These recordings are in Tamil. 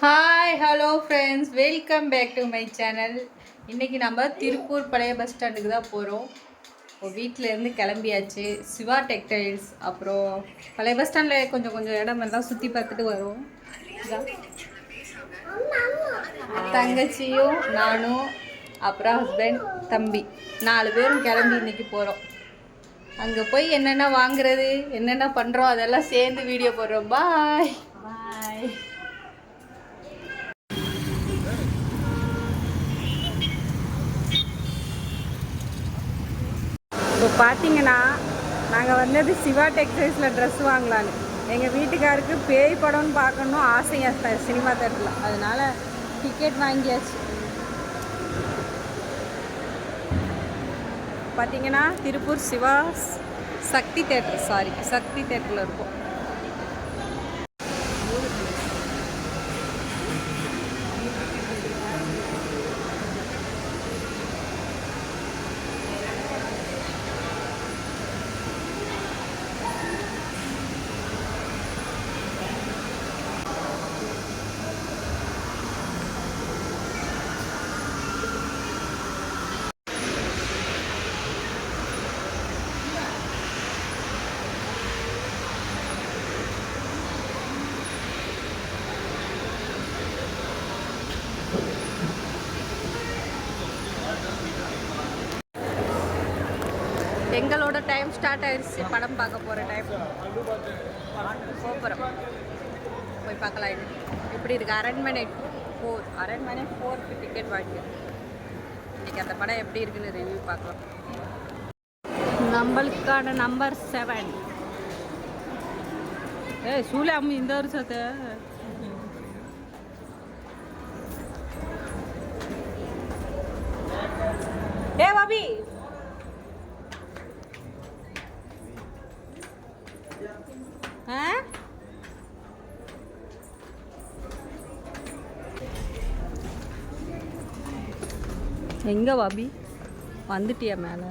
Hi hello friends welcome back to my channel இன்றைக்கி நம்ம திருப்பூர் பழைய பஸ் ஸ்டாண்டுக்கு தான் போகிறோம் இப்போ வீட்டிலேருந்து கிளம்பியாச்சு. சிவா டெக்டைல்ஸ் அப்புறம் பழைய பஸ் ஸ்டாண்டில் கொஞ்சம் கொஞ்சம் இடம் எல்லாம் சுற்றி பார்த்துட்டு வரோம். தங்கச்சியும் நானும் அப்புறம் ஹஸ்பண்ட் தம்பி. நாலு பேரும் கிளம்பி இன்றைக்கி போகிறோம் அங்கே போய் என்னென்ன வாங்குறது என்னென்ன பண்ணுறோம் அதெல்லாம் சேர்ந்து வீடியோ போடுறோம். பாய் பாய் இப்போ பார்த்தீங்கன்னா நாங்கள் வந்தது சிவா டெக்ஸ்டைல்ஸில் ட்ரெஸ் வாங்கலான்னு. எங்கள் வீட்டுக்காருக்கு பேய் படம்னு பார்க்கணும் ஆசையாக சினிமா தேட்டரில். அதனால் டிக்கெட் வாங்கியாச்சு. பார்த்தீங்கன்னா திருப்பூர் சிவா சக்தி தேட்டர் சாரி சக்தி தேட்டரில் இருக்கும். எங்களோட டைம் ஸ்டார்ட் ஆயிடுச்சு படம் பார்க்க போகிற டைம் கோபுரம். போய் பார்க்கலாம் இது. எப்படி இருக்கு? அரண்மனை ஃபோர் அரண்மனை ஃபோருக்கு டிக்கெட் வாங்கி இன்னைக்கு அந்த படம் எப்படி இருக்குன்னு ரிவ்யூ பார்க்கலாம். நம்மளுக்கான நம்பர் செவன் ஏ சூழ அம்மி இந்த வருஷத்தை ஏ பாபி எங்கே பாபி வந்துட்டியா மேலே?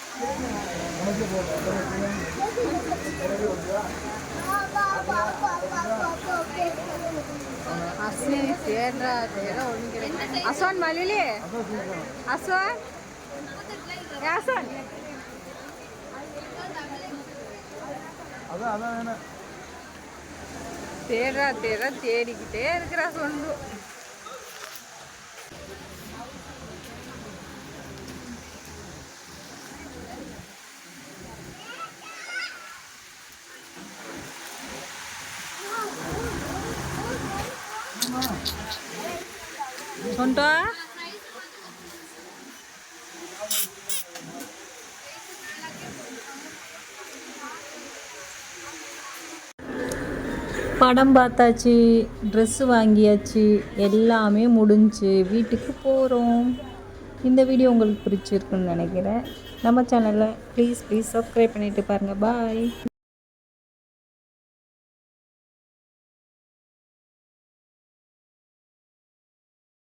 ஒன்றும் கிடையாது அஸ்வான் மலிலே அஸ்வான் ஏ அஸ்வான் அதான் அதான் வேணும் தேடுறா தேடுறா தேடிக்கிட்டே இருக்கிறா சொண்டு சொண்டா படம் பார்த்தாச்சு ட்ரெஸ்ஸு வாங்கியாச்சு எல்லாமே முடிஞ்சு வீட்டுக்கு போகிறோம் இந்த வீடியோ உங்களுக்கு பிடிச்சிருக்குன்னு நினைக்கிறேன். நம்ம சேனலில் ப்ளீஸ் ப்ளீஸ் சப்ஸ்கிரைப் பண்ணிவிட்டு பாருங்கள் பாய்